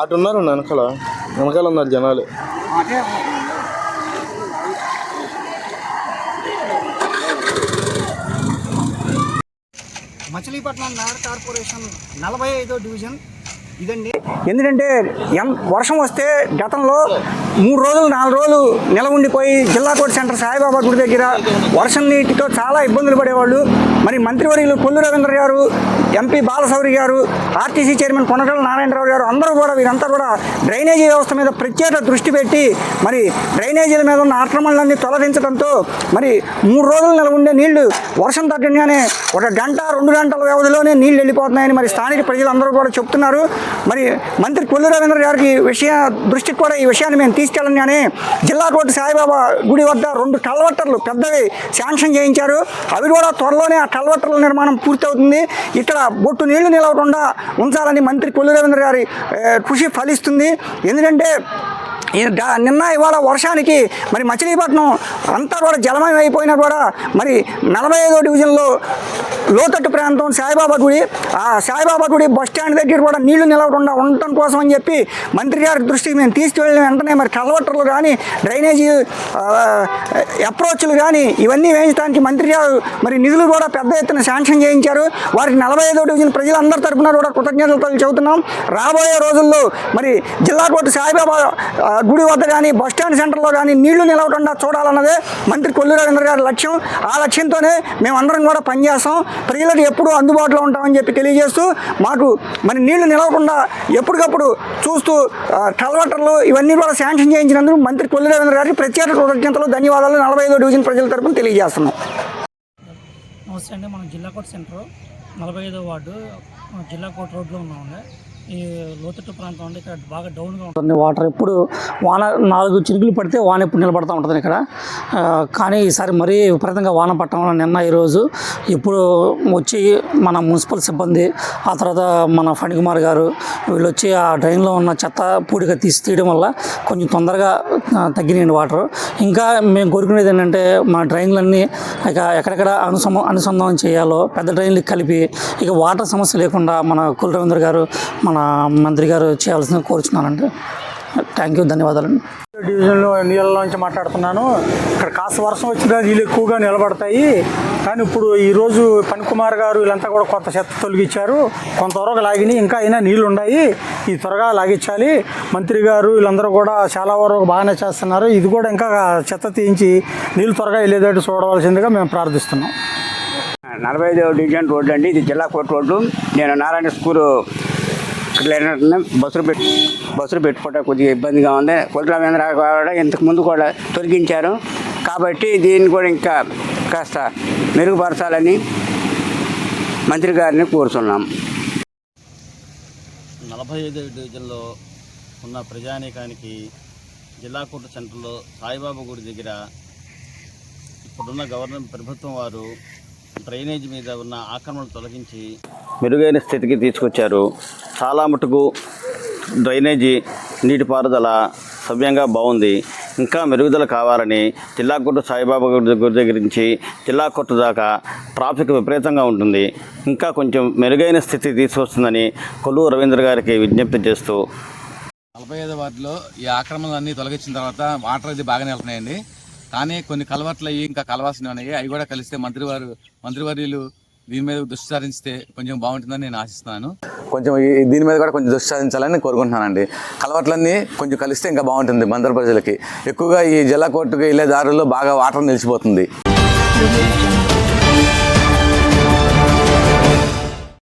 అటు ఉన్నారు వెనకాల. వెనకాల ఉన్నారు జనాలు. మచిలీపట్నం నగర కార్పొరేషన్ నలభై ఐదో డివిజన్ ఎందుకంటే ఎం వర్షం వస్తే గతంలో మూడు రోజులు నాలుగు రోజులు నిల ఉండిపోయి జిల్లా కోర్టు సెంటర్ సాయిబాబా గుడి దగ్గర వర్షం నీటితో చాలా ఇబ్బందులు పడేవాళ్ళు. మరి మంత్రివర్యులు కొల్లు రవీంద్ర గారు ఎంపీ బాలసౌరి గారు ఆర్టీసీ చైర్మన్ కొనగల నారాయణరావు గారు అందరూ కూడా వీరంతా కూడా డ్రైనేజీ వ్యవస్థ మీద ప్రత్యేక దృష్టి పెట్టి మరి డ్రైనేజీల మీద ఉన్న ఆక్రమణలన్నీ తొలగించడంతో మరి మూడు రోజులు నెల ఉండే నీళ్ళు వర్షం తగ్గగానే ఒక గంట రెండు గంటల వ్యవధిలోనే నీళ్ళు వెళ్ళిపోతున్నాయని మరి స్థానిక ప్రజలందరూ కూడా చెప్తున్నారు. మరి మంత్రి కొల్లు రవీంద్ర గారికి విషయ దృష్టికి కూడా ఈ విషయాన్ని మేము తీసుకెళ్ళగానే జిల్లా కోర్టు సాయిబాబా గుడి వద్ద రెండు కల్వర్టర్లు పెద్దవి శాంక్షన్ చేయించారు. అవి కూడా త్వరలోనే ఆ కల్వర్టర్ల నిర్మాణం పూర్తవుతుంది. ఇక్కడ బొట్టు నీళ్ళు నిలవకుండా ఉంచాలని మంత్రి కొల్లు రవీంద్ర గారి కృషి ఫలిస్తుంది. ఎందుకంటే ఈ నిన్న ఇవాళ వర్షానికి మరి మచిలీపట్నం అంతా కూడా జలమయం అయిపోయినా కూడా మరి నలభై ఐదో డివిజన్లో లోతట్టు ప్రాంతం సాయిబాబా గుడి. ఆ సాయిబాబా గుడి బస్ స్టాండ్ దగ్గర కూడా నీళ్ళు నిలవకుండా ఉండటం కోసం అని చెప్పి మంత్రి గారి దృష్టికి మేము తీసుకువెళ్ళిన వెంటనే మరి కలవట్టర్లు కానీ డ్రైనేజీ అప్రోచ్లు కానీ ఇవన్నీ వేయించడానికి మంత్రి గారు మరి నిధులు కూడా పెద్ద ఎత్తున శాంక్షన్ చేయించారు. వారికి నలభై ఐదో డివిజన్ ప్రజలందరి తరపున కూడా కృతజ్ఞతలు చెబుతున్నాం. రాబోయే రోజుల్లో మరి జిల్లా కోర్టు సాయిబాబా గుడి వద్ద కానీ బస్ స్టాండ్ సెంటర్లో కానీ నీళ్ళు నిలవకుండా చూడాలన్నదే మంత్రి కొల్లు రవీంద్ర గారి లక్ష్యం. ఆ లక్ష్యంతోనే మేమందరం కూడా పనిచేస్తాం. ప్రజలకు ఎప్పుడూ అందుబాటులో ఉంటామని చెప్పి తెలియజేస్తూ మాకు మరి నీళ్ళు నిలవకుండా ఎప్పటికప్పుడు చూస్తూ ఆ, కల్వటర్లు ఇవన్నీ కూడా శాంక్షన్ చేయించినందుకు మంత్రి కొల్లు రవీంద్ర గారికి ప్రత్యేక కృతజ్ఞతలు ధన్యవాదాలు. నలభై ఐదో డివిజన్ ప్రజల తరపున తెలియజేస్తున్నాం. నమస్తే అండి. మనం జిల్లా కోర్టు సెంటర్ నలభై ఐదో వార్డు జిల్లా కోర్టు రోడ్లో ఉన్నామండి. ఈ లోతట్టు ప్రాంతం అంటే ఇక్కడ బాగా డౌన్గా ఉంటుంది వాటర్ ఎప్పుడు వాన నాలుగు చినుకులు పడితే వాన ఎప్పుడు నిలబడతా ఉంటుంది ఇక్కడ. కానీ ఈసారి మరీ విపరీతంగా వాన పట్టడం వల్ల నిన్న ఈరోజు ఇప్పుడు వచ్చి మన మున్సిపల్ సిబ్బంది ఆ తర్వాత మన ఫణికుమార్ గారు వీళ్ళు వచ్చి ఆ డ్రైన్లో ఉన్న చెత్త పూడిగా తీసి తీయడం వల్ల కొంచెం తొందరగా తగ్గినాయండి వాటర్. ఇంకా మేము కోరుకునేది ఏంటంటే మన డ్రైన్లన్నీ ఇక ఎక్కడెక్కడ అనుసం అనుసంధానం చేయాలో పెద్ద డ్రైన్లు కలిపి ఇక వాటర్ సమస్య లేకుండా మన కుల రవీంద్ర గారు మన మంత్రి గారు చేయాల్సిందిగా కోరుచున్నానండి. థ్యాంక్ యూ ధన్యవాదాలండి. డివిజన్లో నీళ్ళలోంచి మాట్లాడుతున్నాను. ఇక్కడ కాస్త వర్షం వచ్చినా నీళ్ళు ఎక్కువగా నిలబడతాయి. కానీ ఇప్పుడు ఈరోజు పనికుమార్ గారు వీళ్ళంతా కూడా కొత్త చెత్త తొలగించారు. కొంతవరకు లాగినాయి ఇంకా అయినా నీళ్ళు ఉన్నాయి. ఇది త్వరగా లాగించాలి. మంత్రి గారు వీళ్ళందరూ కూడా చాలా వరకు బాగానే చేస్తున్నారు. ఇది కూడా ఇంకా చెత్త తీయించి నీళ్ళు త్వరగా వెళ్ళేటట్టు చూడవలసిందిగా మేము ప్రార్థిస్తున్నాం. నలభై ఐదు డివిజన్ రోడ్డు అండి. ఇది జిల్లా కోర్టు రోడ్డు. నేను నారాయణ స్కూల్ క్లీనర్ని బస్సులు పెట్టి బస్సులు పెట్టుకోవటం కొద్దిగా ఇబ్బందిగా ఉంది. కొల్లు రవీంద్ర కూడా ఇంతకు ముందు కూడా తొలగించారు. కాబట్టి దీన్ని కూడా ఇంకా కాస్త మెరుగుపరచాలని మంత్రి గారిని కోరుతున్నాం. నలభై ఐదు డివిజన్లో ఉన్న ప్రజానీకానికి జిల్లా కోర్టు సెంటర్లో సాయిబాబా గుడి దగ్గర ఇప్పుడున్న గవర్నమెంట్ ప్రభుత్వం వారు డ్రైనేజ్ మీద ఉన్న ఆక్రమణలు తొలగించి మెరుగైన స్థితికి తీసుకొచ్చారు. చాలా మటుకు డ్రైనేజీ నీటిపారుదల సవ్యంగా బాగుంది. ఇంకా మెరుగుదల కావాలని జిల్లా కొట్టు సాయిబాబా గుడి దగ్గర నుంచి జిల్లా దాకా ట్రాఫిక్ విపరీతంగా ఉంటుంది. ఇంకా కొంచెం మెరుగైన స్థితి తీసుకొస్తుందని కొల్లు రవీంద్ర గారికి విజ్ఞప్తి చేస్తూ నలభై ఐదు వార్డులో ఈ ఆక్రమణలన్నీ తొలగించిన తర్వాత వాటర్ అది బాగానే వెళ్తున్నాయండి. కానీ కొన్ని కలవట్లు అవి ఇంకా కలవాల్సినవి ఉన్నాయి అవి కూడా కలిస్తే మంత్రివారు మంత్రివర్యులు దీని మీద దృష్టి సారించితే కొంచెం బాగుంటుందని నేను ఆశిస్తున్నాను. కొంచెం దీని మీద కూడా కొంచెం దృష్టి సాధించాలని కోరుకుంటున్నానండి. కలవట్లన్నీ కొంచెం కలిస్తే ఇంకా బాగుంటుంది మందర ప్రజలకి. ఎక్కువగా ఈ జిల్లా కోర్టుకు వెళ్ళే దారుల్లో బాగా వాటర్ నిలిచిపోతుంది. Thank